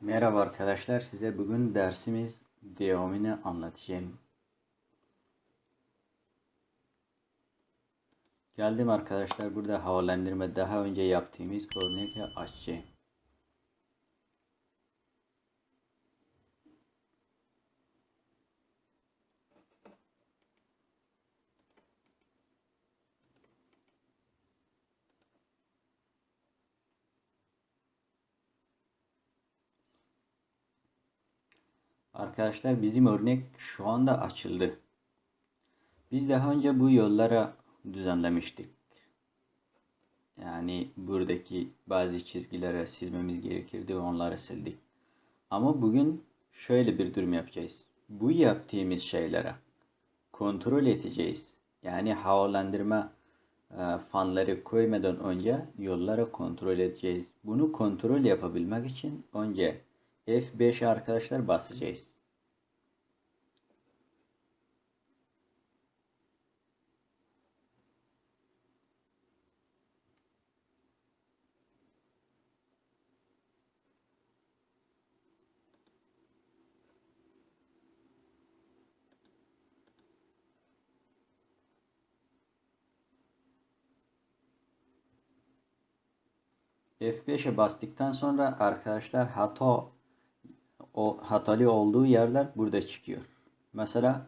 Merhaba arkadaşlar, size bugün dersimiz devamını anlatacağım. Geldim arkadaşlar, burada havalandırma daha önce yaptığımız örneği açacağım. Arkadaşlar bizim örnek şu anda açıldı. Biz daha önce bu yollara düzenlemiştik. Yani buradaki bazı çizgilere silmemiz gerekirdi onları sildik. Ama bugün şöyle bir durum yapacağız. Bu yaptığımız şeylere kontrol edeceğiz. Yani havalandırma e, fanları koymadan önce yollara kontrol edeceğiz. Bunu kontrol yapabilmek için önce F5 arkadaşlar basacağız. F5'e bastıktan sonra arkadaşlar hata o hatalı olduğu yerler burada çıkıyor. Mesela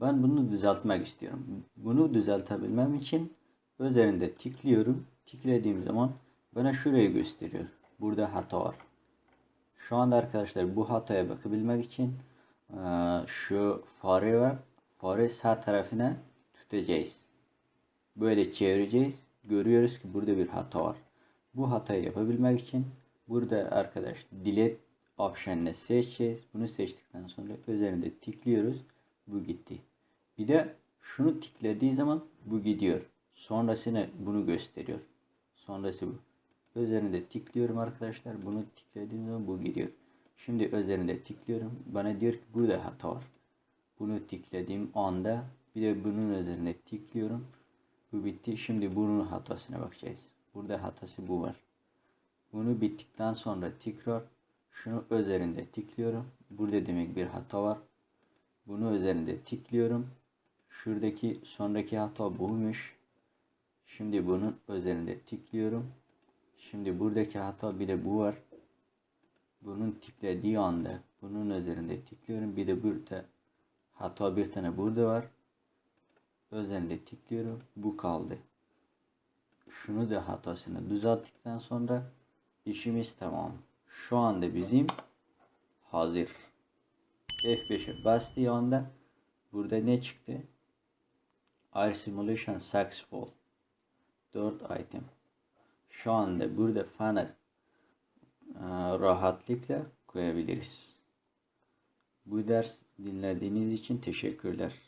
ben bunu düzeltmek istiyorum. Bunu düzeltebilmem için üzerinde tıklıyorum. Tıkladığım zaman bana şurayı gösteriyor. Burada hata var. Şu anda arkadaşlar bu hataya bakabilmek için şu fare var. Fare sağ tarafına tutacağız. Böyle çevireceğiz. Görüyoruz ki burada bir hata var. Bu hatayı yapabilmek için burada arkadaş delete option'ını seçeceğiz. Bunu seçtikten sonra üzerinde tıklıyoruz. Bu gitti. Bir de şunu tıkladığı zaman bu gidiyor. Sonrasını bunu gösteriyor. Sonrası bu. Üzerinde tıklıyorum arkadaşlar. Bunu tıkladığım zaman bu gidiyor. Şimdi üzerinde tıklıyorum. Bana diyor ki burada hata var. Bunu tıkladığım anda bir de bunun üzerine tıklıyorum. Bu bitti. Şimdi bunun hatasına bakacağız. Burada hatası bu var. Bunu bittikten sonra tekrar şunu üzerinde tıklıyorum. Burada demek bir hata var. Bunu üzerinde tıklıyorum. Şuradaki sonraki hata buymuş. Şimdi bunun üzerinde tıklıyorum. Şimdi buradaki hata bir de bu var. Bunun tıkladığı anda bunun üzerinde tıklıyorum. Bir de burada hata bir tane burada var. Üzerinde tıklıyorum. Bu kaldı. Şunu da hatasını düzelttikten sonra işimiz tamam. Şu anda bizim hazır. F5'e bastığı anda burada ne çıktı? Air Simulation Successful 4 item. Şu anda burada fan'a e, rahatlıkla koyabiliriz. Bu ders dinlediğiniz için teşekkürler.